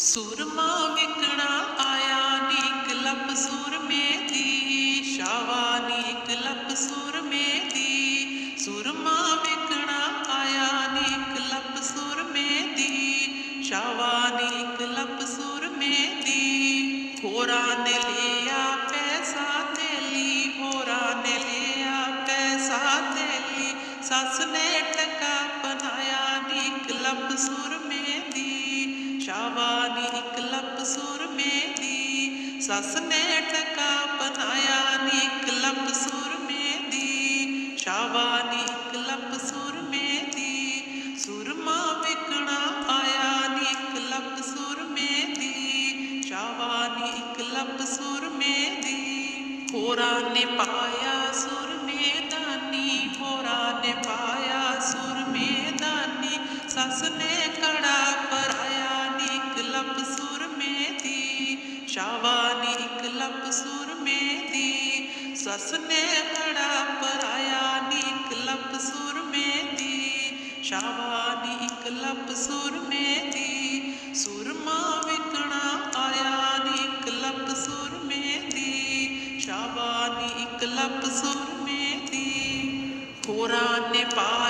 ਸੁਰਮਾ ਵਿਕਣਾ ਆਇਆ ਨੀਕ ਲਪ ਸੁਰਮੇ ਦੀ ਸ਼ਾਵਾ ਨੀਕ ਲੱਭ ਸੁਰਮੇ ਦੀ ਸੁਰਮਾ ਵਿਕਣਾ ਆਇਆ ਨੀਕ ਲੱਭ ਸੁਰਮੇ ਦੀ ਸ਼ਾਵਾ ਨੀਕ ਲੱਭ ਸੁਰਮੇ ਦੀ ਹੋਰਾਂ ਨੇ ਲਿਆ ਪੈਸਾ ਤੇਲੀ ਹੋਰਾਂ ਨੇ ਲਿਆ ਪੈਸਾ ਤੇਲੀ ਸੱਸ ਨੇ ਟਕਾ ਬਣਾਇਆ ਨੀਕ ਲੱਭ ਸੁਰਮੇ ਸੱਸ ਨੇ ਥਕਾ ਪਨਾਇਆ ਨੀ ਨੀਕ ਲੱਭ ਸੁਰਮੇ ਦੀ ਸ਼ਾਬਾਨੀ ਇੱਕ ਲੱਭ ਸੁਰਮੇ ਦੀ ਸੁਰਮਾ ਵਿਕਣਾ ਆਇਆ ਨੀਕ ਲੱਭ ਸੁਰਮੇ ਦੀ ਸ਼ਾਬਾਨੀ ਇੱਕ ਲੱਭ ਸੁਰਮੇ ਦੀ ਹੋਰਾਂ ਨੇ ਪਾਇਆ ਸੁਰਮੇ ਦਾਨੀ ਹੋਰਾਂ ਨੇ ਪਾਇਆ ਸੁਰਮੇ ਦਾਨੀ ਸੱਸ ਨੇ ਕੜਾ ਪਰਾਇਆ ਨੀ ਨੀਕ ਲੱਭ ਸੁਰਮੇ ਦੀ ਸ਼ਾਬਾਨੀ ਲੱਭ ਸੁਰਮੇ ਦੀ। ਸੱਸ ਨੇ ਕੜਾ ਪਰਾਇਆ ਨੀਕ ਲੱਭ ਸੁਰਮੇ ਦੀ। ਸ਼ਾਬਾਨੀ ਇੱਕ ਲੱਭ ਸੁਰਮੇ ਦੀ। ਸੁਰਮਾ ਵਿਕਣਾ ਆਇਆ ਨੀਕ ਲੱਭ ਸੁਰਮੇ ਦੀ। ਸ਼ਾਬਾਨੀ ਇੱਕ ਲੱਭ ਸੁਰਮੇ ਦੀ। ਹੋਰਾਂ ਨੇ ਪਾਇਆ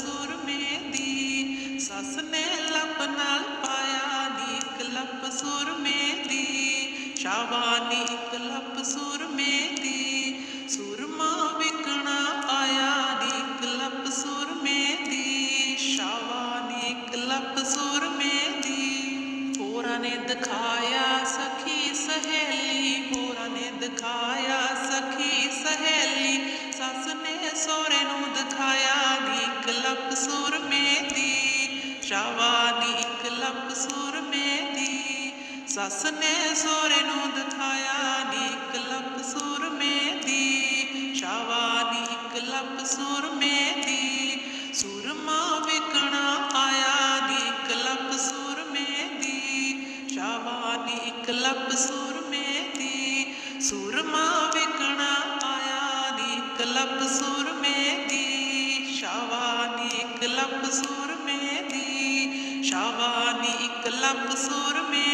ਸੁਰਮੇ ਦੀ ਸੱਸ ਨੇ ਲੱਭ ਨਾਲ ਪਾਇਆ ਨੀਕ ਲੱਭ ਸੁਰਮੇ ਦੀ ਸ਼ਾਬਾਨੀ ਇੱਕ ਲੱਭ ਸੁਰਮੇ ਦੀ ਸੁਰਮਾ ਵਿਕਣਾ ਆਇਆ ਨੀਕ ਲੱਭ ਸੁਰਮੇ ਦੀ ਸ਼ਾਬਾਨੀ ਇੱਕ ਲੱਭ ਸੁਰਮੇ ਦੀ ਹੋਰਾਂ ਨੇ ਦਿਖਾਇਆ ਸਖੀ ਸਹੇਲੀ, ਹੋਰਾਂ ਨੇ ਦਿਖਾਇਆ ਸਖੀ ਦੀ ਸ਼ਾਬਾਨੀ ਇੱਕ ਲੱਭ ਸੁਰਮੇ ਦੀ ਸੱਸ ਨੇ ਸੋਹਰੇ ਨੂੰ ਦਿਖਾਇਆ ਨੀਕ ਲੱਭ ਸੁਰਮੇ ਦੀ ਸ਼ਾਬਾਨੀ ਇੱਕ ਲੱਭ ਸੁਰਮੇ ਦੀ ਸੁਰਮਾ ਵਿਕਣਾ ਆਇਆ ਨੀਕ ਲੱਭ ਸੁਰਮੇ ਦੀ ਸ਼ਾਬਾਨੀ ਇੱਕ ਲੱਭ ਸੁਰਮੇ ਦੀ ਸੁਰਮਾ ਵਿਕਣਾ ਆਇਆ ਨੀਕ ਲੱਭ ਸੁਰਮੇ ਦੀ ਸ਼ਾਬਾਨੀ ਇੱਕ ਲੱਭ ਸੁਰਮੇ ਸ਼ਾਬਾਨੀ ਇੱਕ ਲੱਭ ਸੁਰਮੇ